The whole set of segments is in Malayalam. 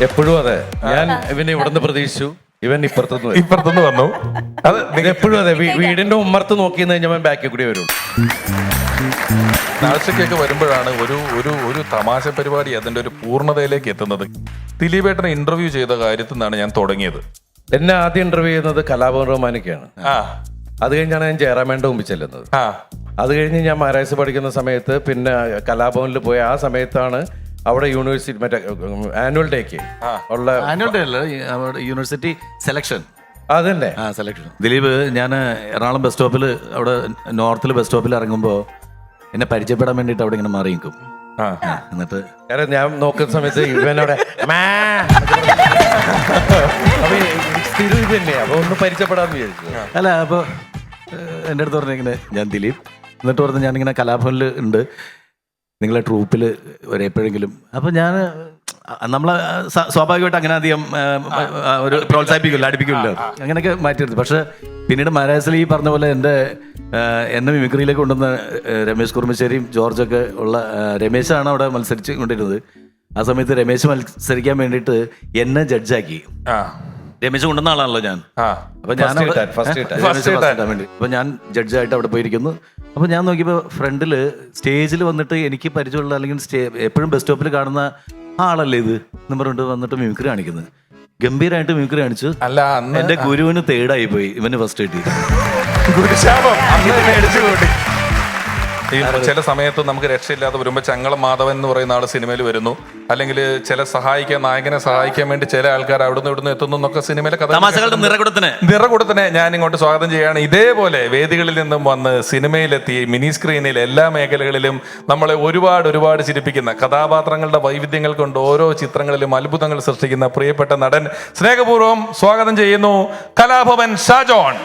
എപ്പോഴും അതെ. ഞാൻ ഇവനെ ഇവിടുന്ന് പ്രതീക്ഷിച്ചു. ഇവൻ ഇപ്പുറത്തുനിന്ന് വരും. ഇപ്പുറത്തുനിന്ന് വന്നു. അത് എപ്പോഴും അതെ. വീ- വീടിന്റെ ഉമ്മർത്ത് നോക്കി കഴിഞ്ഞാൽ ബാക്കിൽ കൂടി വരും. നാഴ്ചക്കൊക്കെ വരുമ്പോഴാണ് ഒരു ഒരു ഒരു തമാശ പരിപാടി അതിന്റെ ഒരു പൂർണതയിലേക്ക് എത്തുന്നത്. ദിലീപേട്ടനെ ഇന്റർവ്യൂ ചെയ്ത കാര്യത്തിൽ നിന്നാണ് ഞാൻ തുടങ്ങിയത്. എന്നെ ആദ്യം ഇന്റർവ്യൂ ചെയ്യുന്നത് കലാഭവൻ റഹ്മാനൊക്കെയാണ്. ആ. അത് കഴിഞ്ഞാണ് ഞാൻ ജയറാമേന്റെ മുമ്പിൽ ചെല്ലുന്നത്. ആ. അത് കഴിഞ്ഞ് ഞാൻ മഹാരാജ് പഠിക്കുന്ന സമയത്ത് പിന്നെ കലാഭവനിൽ പോയ ആ സമയത്താണ് അവിടെ യൂണിവേഴ്സിറ്റി മറ്റേ ആനുവൽ ഡേക്ക് ഉള്ള ആനുവൽ ഡേ അല്ല അവിടെ യൂണിവേഴ്സിറ്റി സെലക്ഷൻ അതന്നെ. ആ സെലക്ഷൻ ദിലീപ് ഞാൻ എറണാകുളം ബസ് സ്റ്റോപ്പിൽ അവിടെ നോർത്തിൽ ബസ് സ്റ്റോപ്പിൽ ഇറങ്ങുമ്പോൾ എന്നെ പരിചയപ്പെടാൻ വേണ്ടിയിട്ട് അവിടെ ഇങ്ങനെ മാറി നിൽക്കും. എന്നിട്ട് ഞാൻ നോക്കുന്ന സമയത്ത് ഇത് ഒന്ന് പരിചയപ്പെടാന്ന് വിചാരിച്ചു. അല്ല അപ്പോൾ എന്റെ അടുത്ത് പറഞ്ഞിങ്ങനെ ഞാൻ ദിലീപ്. എന്നിട്ട് പറഞ്ഞ് ഞാനിങ്ങനെ കലാഭവനിൽ ഉണ്ട്. നിങ്ങളെ ട്രൂപ്പിൽ ഒരു എപ്പോഴെങ്കിലും അപ്പോൾ ഞാൻ നമ്മളെ സ്വാഭാവികമായിട്ട് അങ്ങനെ അധികം ഒരു പ്രോത്സാഹിപ്പിക്കില്ല അടിപ്പിക്കില്ല. അങ്ങനെയൊക്കെ മാറ്റിയെടുത്തു. പക്ഷെ പിന്നീട് മഹാരാജസിൽ ഈ പറഞ്ഞ പോലെ എന്റെ എന്നെ മിമിക്രിയിലേക്ക് കൊണ്ടുവന്ന രമേശ് കുറുമശ്ശേരിയും ജോർജൊക്കെ ഉള്ള രമേശാണ് അവിടെ മത്സരിച്ച് കൊണ്ടിരുന്നത്. ആ സമയത്ത് രമേശ് മത്സരിക്കാൻ വേണ്ടിയിട്ട് എന്നെ ജഡ്ജാക്കി. ആ. രമേശ് കൊണ്ടുവന്ന ആളാണല്ലോ ഞാൻ. ആ. അപ്പൊ ഞാൻ. അപ്പൊ ഞാൻ ജഡ്ജായിട്ട് അവിടെ പോയിരിക്കുന്നു. അപ്പൊ ഞാൻ നോക്കിയപ്പോ ഫ്രണ്ടിൽ സ്റ്റേജിൽ വന്നിട്ട് എനിക്ക് പരിചയമുള്ള അല്ലെങ്കിൽ സ്റ്റേ എപ്പോഴും ബസ് സ്റ്റോപ്പിൽ കാണുന്ന ആ ആളല്ലേ ഇത്? എന്ന് പറഞ്ഞിട്ട് വന്നിട്ട് മിമിക്രി കാണിക്കുന്നത്. ഗംഭീരമായിട്ട് മിമിക്രി കാണിച്ചു അല്ല എന്റെ ഗുരുവിന് തേടായി പോയി ഇവന് ഫസ്റ്റ് കിട്ടി. ഗുരുശാപം ഈ ചില സമയത്ത് നമുക്ക് രക്ഷയില്ലാതെ വരുമ്പോൾ ചങ്ങളം മാധവൻ എന്ന് പറയുന്ന ആൾ സിനിമയിൽ വരുന്നു. അല്ലെങ്കിൽ ചില സഹായിക്കാൻ നായകനെ സഹായിക്കാൻ വേണ്ടി ചില ആൾക്കാർ അവിടുന്ന് ഇവിടുന്ന് എത്തുന്നു എന്നൊക്കെ സിനിമയിലെ കഥ തമാശകളുടെ നിറകുടത്തിന്. ഞാൻ ഇങ്ങോട്ട് സ്വാഗതം ചെയ്യാണ് ഇതേപോലെ വേദികളിൽ നിന്നും വന്ന് സിനിമയിലെത്തി മിനി സ്ക്രീനിൽ എല്ലാ മേഖലകളിലും നമ്മളെ ഒരുപാട് ഒരുപാട് ചിരിപ്പിക്കുന്ന കഥാപാത്രങ്ങളുടെ വൈവിധ്യങ്ങൾ കൊണ്ട് ഓരോ ചിത്രങ്ങളിലും അത്ഭുതങ്ങൾ സൃഷ്ടിക്കുന്ന പ്രിയപ്പെട്ട നടൻ സ്നേഹപൂർവം സ്വാഗതം ചെയ്യുന്നു കലാഭവൻ ഷാജോൺ.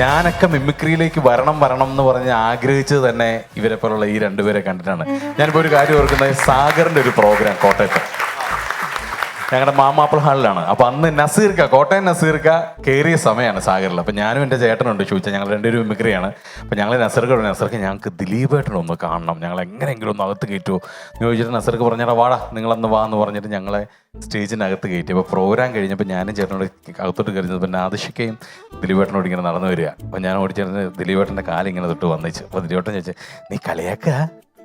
ഞാനൊക്കെ മിമിക്രിയിലേക്ക് വരണം വരണം എന്ന് പറഞ്ഞ് ആഗ്രഹിച്ചത് തന്നെ ഇവരെ പോലുള്ള ഈ രണ്ടുപേരെ കണ്ടിട്ടാണ്. ഞാനിപ്പോൾ ഒരു കാര്യം ഓർക്കുന്നത് സാഗറിന്റെ ഒരു പ്രോഗ്രാം കോട്ടയത്ത്. ഞങ്ങളുടെ മാമാപ്പിള ഹാളിലാണ്. അപ്പൊ അന്ന് നസീർക്ക കോട്ടയം നസീർക്ക കയറിയ സമയമാണ് സാഗറിൽ അപ്പൊ ഞാനും എന്റെ ചേട്ടനുണ്ട് ചോദിച്ചാൽ ഞങ്ങൾ രണ്ടുപേരും മിമിക്രിയാണ്. അപ്പൊ ഞങ്ങൾ നസീർക്ക് നസർക്ക് ഞങ്ങൾക്ക് ദിലീപേട്ടനെ ഒന്ന് കാണണം. ഞങ്ങൾ എങ്ങനെയെങ്കിലും ഒന്ന് അകത്ത് കയറ്റുമോ എന്ന് ചോദിച്ചിട്ട് നസീർക്ക് പറഞ്ഞാൽ വാടാ നിങ്ങളന്ന് വാ എന്ന് പറഞ്ഞിട്ട് ഞങ്ങളെ സ്റ്റേജിനകത്ത് കയറ്റി. അപ്പോൾ പ്രോഗ്രാം കഴിഞ്ഞപ്പോൾ ഞാനും ചേട്ടനോട് അകത്തോട്ട് കയറുന്നത് പിന്നെ ആദിഷിക്കയും ദിലീപേട്ടനോട് ഇങ്ങനെ നടന്നു വരിക. അപ്പോൾ ഞാൻ ഓടിച്ചേർന്ന് ദിലീപേട്ടന്റെ കാലിങ്ങനെ തൊട്ട് വന്നിച്ചു. അപ്പോൾ ദിലീപേട്ടൻ ചോദിച്ചു നീ കളിയാക്കുക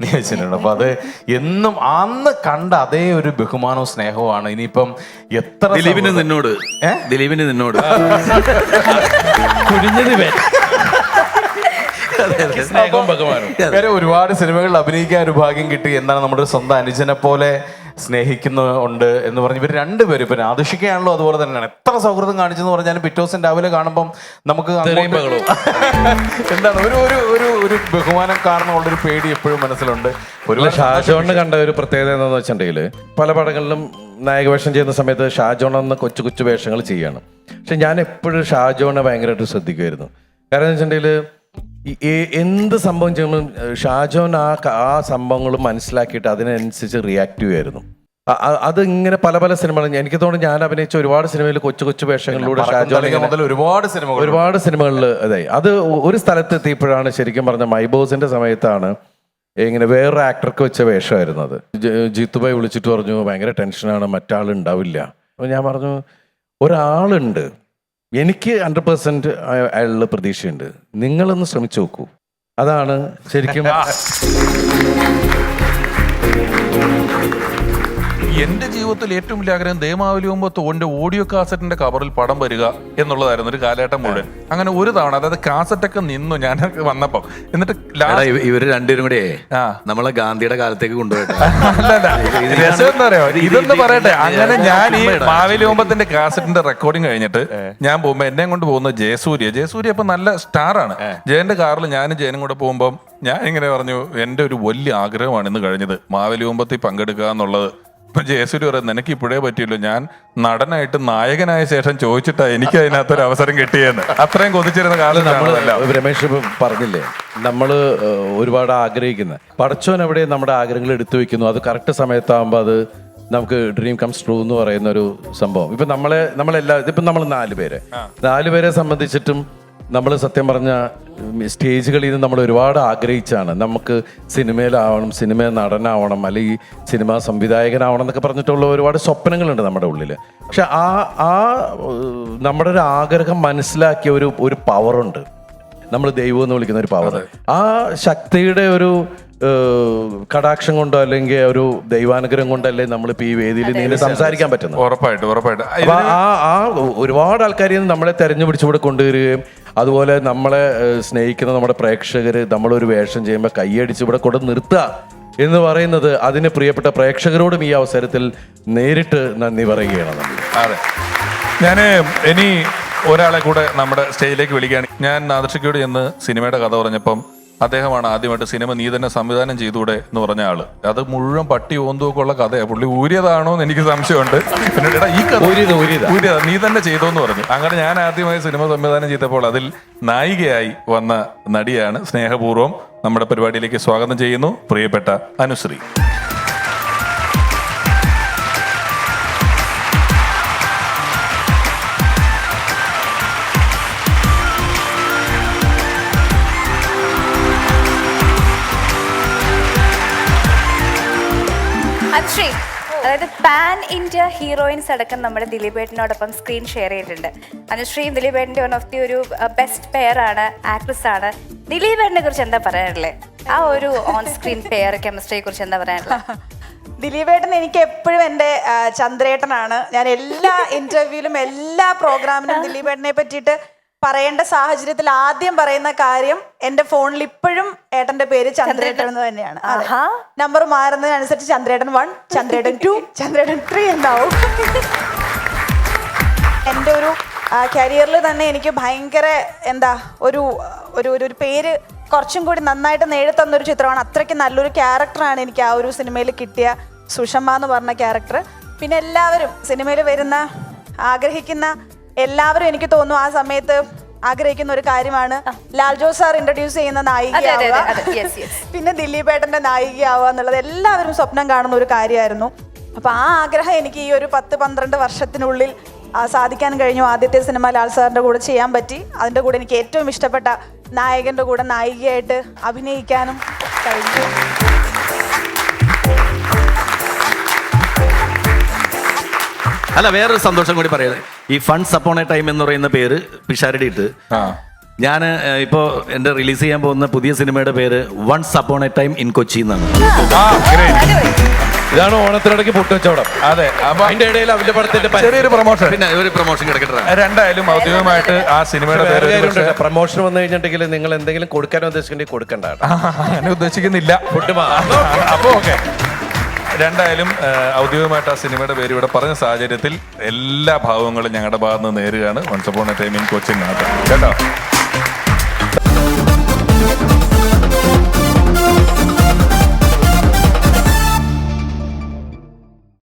നീ വെച്ചിട്ടുണ്ട് അപ്പൊ അത് എന്നും അന്ന് കണ്ട അതേ ഒരു ബഹുമാനവും സ്നേഹവുമാണ്. ഇനിയിപ്പം എത്ര ദിലീപിന് സൗഹൃദം- നിന്നോട്. ഏ? ദിലീപിന് നിന്നോട്. കുഴിഞ്ഞത് ഇവൻ സ്നേഹവും ബഹുമാനവും. വേറെ ഒരുപാട് സിനിമകളിൽ അഭിനയിക്കാൻ ഒരു ഭാഗ്യം കിട്ടി. എന്താണ് നമ്മുടെ സ്വന്തം അനുജനെ പോലെ സ്നേഹിക്കുന്ന ഉണ്ട് എന്ന് പറഞ്ഞ് ഇവർ രണ്ടുപേരും ഇപ്പം ആദർശിക്കുകയാണല്ലോ അതുപോലെ തന്നെയാണ്. എത്ര സൗഹൃദം കാണിച്ചെന്ന് പറഞ്ഞാലും പിറ്റേ ദിവസം രാവിലെ കാണുമ്പം നമുക്ക് എന്താണ്? ഒരു ഒരു ഒരു ഒരു ബഹുമാനം കാരണമുള്ള ഒരു പേടി എപ്പോഴും മനസ്സിലുണ്ട്. ഒരു ഷാജോണ് കണ്ട ഒരു പ്രത്യേകത എന്താണെന്ന് വെച്ചിട്ടുണ്ടെങ്കിൽ പല പടങ്ങളിലും നായക വേഷം ചെയ്യുന്ന സമയത്ത് ഷാജോൺ എന്ന കൊച്ചു കൊച്ചു വേഷങ്ങൾ ചെയ്യണം. പക്ഷെ ഞാൻ എപ്പോഴും ഷാജോണെ ഭയങ്കരമായിട്ട് ശ്രദ്ധിക്കുമായിരുന്നു. കാരണം എന്ന് വെച്ചിട്ടുണ്ടെങ്കിൽ എന്ത് സംഭവം ചെയ്യുമ്പോൾ ഷാജോൻ ആ ആ സംഭവങ്ങൾ മനസ്സിലാക്കിയിട്ട് അതിനനുസരിച്ച് റിയാക്ട് ചെയ്യുമായിരുന്നു അ- അ- അത് ഇങ്ങനെ പല പല സിനിമകൾ എനിക്ക് തോന്നുന്നു ഞാൻ അഭിനയിച്ച ഒരുപാട് സിനിമയിൽ കൊച്ചു കൊച്ചു വേഷങ്ങളിലൂടെ മുതൽ ഒരുപാട് സിനിമകൾ ഒരുപാട് സിനിമകളിൽ അതെ അത് ഒരു സ്ഥലത്ത് എത്തിയപ്പോഴാണ് ശരിക്കും പറഞ്ഞ മൈബോസിന്റെ സമയത്താണ് ഇങ്ങനെ വേറൊരു ആക്ടർക്ക് വെച്ച വേഷമായിരുന്നു അത്. ജീത്തുബായി വിളിച്ചിട്ട് പറഞ്ഞു ഭയങ്കര ടെൻഷനാണ് മറ്റാളുണ്ടാവില്ല. അപ്പോൾ ഞാൻ പറഞ്ഞു ഒരാളുണ്ട്. എനിക്ക് ഹൺഡ്രഡ് പെർസെന്റ് അയാളുള്ള പ്രതീക്ഷയുണ്ട്. നിങ്ങളൊന്ന് ശ്രമിച്ചു നോക്കൂ. അതാണ് ശരിക്കും എന്റെ ജീവിതത്തിൽ ഏറ്റവും വലിയ ആഗ്രഹം ദേമാവലി മുമ്പ് തോന്റെ ഓഡിയോ കാസറ്റിന്റെ കവറിൽ പടം വരിക എന്നുള്ളതായിരുന്നു ഒരു കാലഘട്ടം മുഴുവൻ. അങ്ങനെ ഒരു തവണ അതായത് കാസറ്റൊക്കെ നിന്നു ഞാൻ വന്നപ്പം. എന്നിട്ട് ഇവർ രണ്ടുപേരും കൂടെ ആ. നമ്മളെ ഗാന്ധിയുടെ കാലത്തേക്ക് കൊണ്ടുപോയിട്ട് ഇതൊന്ന് പറയട്ടെ. അങ്ങനെ ഞാൻ ഈ മാവേലി ഓമ്പത്തിന്റെ കാസറ്റിന്റെ റെക്കോർഡിങ് കഴിഞ്ഞിട്ട് ഞാൻ പോകുമ്പോ എന്നെ കൊണ്ട് പോകുന്ന ജയസൂര്യ. ജയസൂര്യ ഇപ്പൊ നല്ല സ്റ്റാർ ആണ്. ജയന്റെ കാറിൽ ഞാനും ജയനും കൂടെ പോകുമ്പോൾ ഞാൻ ഇങ്ങനെ പറഞ്ഞു എന്റെ ഒരു വലിയ ആഗ്രഹമാണ് ഇന്ന് കഴിഞ്ഞത്. മാവേലി ഓമ്പത്തിൽ പങ്കെടുക്കുക എന്നുള്ളത് ഇപ്പൊ ജയസൂര്യ പറയുന്നത് നിനക്ക് ഇപ്പോഴേ പറ്റിയല്ലോ. ഞാൻ നടനായിട്ട് നായകനായ ശേഷം ചോദിച്ചിട്ടാ എനിക്ക് അതിനകത്തൊരു അവസരം കിട്ടിയെന്ന്. അത്രയും കൊതിച്ചിരുന്ന കാലം നമ്മൾ രമേശ് പറഞ്ഞില്ലേ നമ്മൾ ഒരുപാട് ആഗ്രഹിക്കുന്ന. പടച്ചോൻ എവിടെ നമ്മുടെ ആഗ്രഹങ്ങൾ എടുത്തു വെക്കുന്നു? അത് കറക്റ്റ് സമയത്താകുമ്പോൾ അത് നമുക്ക് ഡ്രീം കംസ് ട്രൂ എന്ന് പറയുന്ന ഒരു സംഭവം. ഇപ്പൊ നമ്മളെ നമ്മളെല്ലാ ഇപ്പം നമ്മൾ നാല് പേര്. നാല് പേരെ സംബന്ധിച്ചിട്ടും നമ്മൾ സത്യം പറഞ്ഞ സ്റ്റേജുകളിൽ നിന്ന് നമ്മൾ ഒരുപാട് ആഗ്രഹിച്ചാണ്. നമുക്ക് സിനിമയിലാവണം സിനിമ നടനാവണം അല്ലെങ്കിൽ സിനിമാ സംവിധായകനാവണം എന്നൊക്കെ പറഞ്ഞിട്ടുള്ള ഒരുപാട് സ്വപ്നങ്ങളുണ്ട് നമ്മുടെ ഉള്ളിൽ പക്ഷെ ആ ആ നമ്മുടെ ഒരു ആഗ്രഹം മനസ്സിലാക്കിയ ഒരു ഒരു പവറുണ്ട് നമ്മൾ ദൈവം എന്ന് വിളിക്കുന്ന ഒരു പവർ ആ ശക്തിയുടെ ഒരു കടാക്ഷം കൊണ്ടോ അല്ലെങ്കിൽ ഒരു ദൈവാനുഗ്രഹം കൊണ്ടല്ലേ നമ്മളിപ്പോ ഈ വേദിയിൽ നിന്ന് സംസാരിക്കാൻ പറ്റുന്നത്? ഉറപ്പായിട്ടും ഉറപ്പായിട്ടും. ആ ആ ഒരുപാട് നിന്ന് നമ്മളെ തെരഞ്ഞു പിടിച്ചുകൂടെ കൊണ്ടുവരികയും അതുപോലെ നമ്മളെ സ്നേഹിക്കുന്ന നമ്മുടെ പ്രേക്ഷകർ നമ്മളൊരു വേഷം ചെയ്യുമ്പോൾ കൈയടിച്ച് ഇവിടെ കൊണ്ട് നിർത്തുക എന്ന് പറയുന്നത് അതിന് പ്രിയപ്പെട്ട പ്രേക്ഷകരോടും ഈ അവസരത്തിൽ നേരിട്ട് നന്ദി പറയുകയാണ് അതെ. ഞാൻ ഇനി ഒരാളെ കൂടെ നമ്മുടെ സ്റ്റേജിലേക്ക് വിളിക്കുകയാണ്. ഞാൻ നാദർഷിക്കോട് ചെന്ന് സിനിമയുടെ കഥ പറഞ്ഞപ്പം അദ്ദേഹമാണ് ആദ്യമായിട്ട് സിനിമ നീ തന്നെ സംവിധാനം ചെയ്തൂടെ എന്ന് പറഞ്ഞ ആൾ. അത് മുഴുവൻ പട്ടി ഓന്തുമൊക്കെ ഉള്ള കഥയാണ് പുള്ളി ഊരിയതാണോ എന്ന് എനിക്ക് സംശയമുണ്ട്. പിന്നെ എടാ ഈ കഥ. ഊരിയതാ നീ തന്നെ ചെയ്തോ എന്ന് പറഞ്ഞു. അങ്ങനെ ഞാൻ ആദ്യമായി സിനിമ സംവിധാനം ചെയ്തപ്പോൾ അതിൽ നായികയായി വന്ന നടിയാണ് സ്നേഹപൂർവം നമ്മുടെ പരിപാടിയിലേക്ക് സ്വാഗതം ചെയ്യുന്നു പ്രിയപ്പെട്ട അനുശ്രീ. അനുശ്രീ അതായത് പാൻ ഇന്ത്യ ഹീറോയിൻസ് അടക്കം നമ്മുടെ ദിലീപേട്ടനോടൊപ്പം സ്ക്രീൻ ഷെയർ ചെയ്തിട്ടുണ്ട്. അനുശ്രീയും ദിലീപേട്ടന്റെ വൺ ഓഫ് ദി ഒരു ബെസ്റ്റ് പെയർ ആണ് ആക്ട്രസ് ആണ്. ദിലീപേട്ടനെ കുറിച്ച് എന്താ പറയാനുള്ളത് ആ ഒരു ഓൺ സ്ക്രീൻ പെയർ കെമിസ്ട്രിയെ കുറിച്ച് എന്താ പറയാനുള്ളത് ദിലീപേട്ടൻ എനിക്ക് എപ്പോഴും എന്റെ ചന്ദ്രേട്ടനാണ്. ഞാൻ എല്ലാ ഇന്റർവ്യൂവിലും എല്ലാ പ്രോഗ്രാമിലും ദിലീപേട്ടനെ പറ്റിയിട്ട് പറയേണ്ട സാഹചര്യത്തിൽ ആദ്യം പറയുന്ന കാര്യം എന്റെ ഫോണിൽ ഇപ്പോഴും ഏട്ടന്റെ പേര് ചന്ദ്രേട്ടൻ എന്ന് തന്നെയാണ്. നമ്പർ മാറുന്നതിനനുസരിച്ച് ചന്ദ്രേട്ടൻ one Chandrettan to Chandrettan three എന്താവും എന്റെ ഒരു കരിയറിൽ തന്നെ എനിക്ക് ഭയങ്കര എന്താ ഒരു ഒരു ഒരു ഒരു പേര് കുറച്ചും കൂടി നന്നായിട്ട് നേടിത്തന്ന ഒരു ചിത്രമാണ്. അത്രയ്ക്ക് നല്ലൊരു ക്യാരക്ടറാണ് എനിക്ക് ആ ഒരു സിനിമയിൽ കിട്ടിയ സുഷമ്മ എന്ന് പറഞ്ഞ ക്യാരക്ടർ പിന്നെ എല്ലാവരും സിനിമയിൽ വരുന്ന ആഗ്രഹിക്കുന്ന എല്ലാവരും എനിക്ക് തോന്നുന്നു ആ സമയത്ത് ആഗ്രഹിക്കുന്ന ഒരു കാര്യമാണ്. ലാൽ ജോസ് സാർ ഇൻട്രൊഡ്യൂസ് ചെയ്യുന്ന നായിക പിന്നെ. Yes, yes. നായികയാവുക എന്നുള്ളത് എല്ലാവരും സ്വപ്നം കാണുന്ന ഒരു കാര്യമായിരുന്നു. അപ്പൊ ആ ആഗ്രഹം എനിക്ക് ഈ ഒരു പത്ത് പന്ത്രണ്ട് വർഷത്തിനുള്ളിൽ സാധിക്കാൻ കഴിഞ്ഞു. ആദ്യത്തെ സിനിമ ലാൽ സാറിന്റെ കൂടെ ചെയ്യാൻ പറ്റി. അതിന്റെ കൂടെ എനിക്ക് ഏറ്റവും ഇഷ്ടപ്പെട്ട നായകന്റെ കൂടെ നായികയായിട്ട് അഭിനയിക്കാനും കഴിഞ്ഞു. അല്ല വേറൊരു സന്തോഷം കൂടി പറയുന്നത് ഈ ഫണ്ട്സ് അപ്പോൺ എ ടൈം എന്ന് പറയുന്ന പേര് പിഷാരടി ഇട്ട്. ഞാൻ ഇപ്പോൾ എന്റെ റിലീസ് ചെയ്യാൻ പോകുന്ന പുതിയ സിനിമയുടെ പേര് once upon a time in Kochi എന്നാണ്. ഇതാണ് ഓണത്തിനിടയ്ക്ക് പൊട്ടുവച്ചവടം അതെ അപ്പൊ അതിന്റെ ഇടയിൽ അവന്റെ പടത്തിന്റെ ചെറിയൊരു പ്രൊമോഷൻ പിന്നെ ഒരു പ്രൊമോഷൻ കിടക്കട്ടെ രണ്ടായാലും ഔദ്യോഗികമായിട്ട് ആ സിനിമയുടെ പേര് പ്രൊമോഷൻ വന്നു കഴിഞ്ഞിട്ടുണ്ടെങ്കിൽ നിങ്ങൾ എന്തെങ്കിലും കൊടുക്കാൻ ഉദ്ദേശിക്കുന്നുണ്ടെങ്കിൽ കൊടുക്കണ്ട. അങ്ങനെ ഉദ്ദേശിക്കുന്നില്ല. അപ്പൊ ഓക്കെ രണ്ടായാലും ഔദ്യോഗികമായിട്ട് ആ സിനിമയുടെ പേര് ഇവിടെ പറഞ്ഞ സാഹചര്യത്തിൽ എല്ലാ ഭാവങ്ങളും ഞങ്ങളുടെ ഭാഗത്ത് നിന്ന് നേരുകയാണ്. Once upon a time in Cochin കേട്ടോ?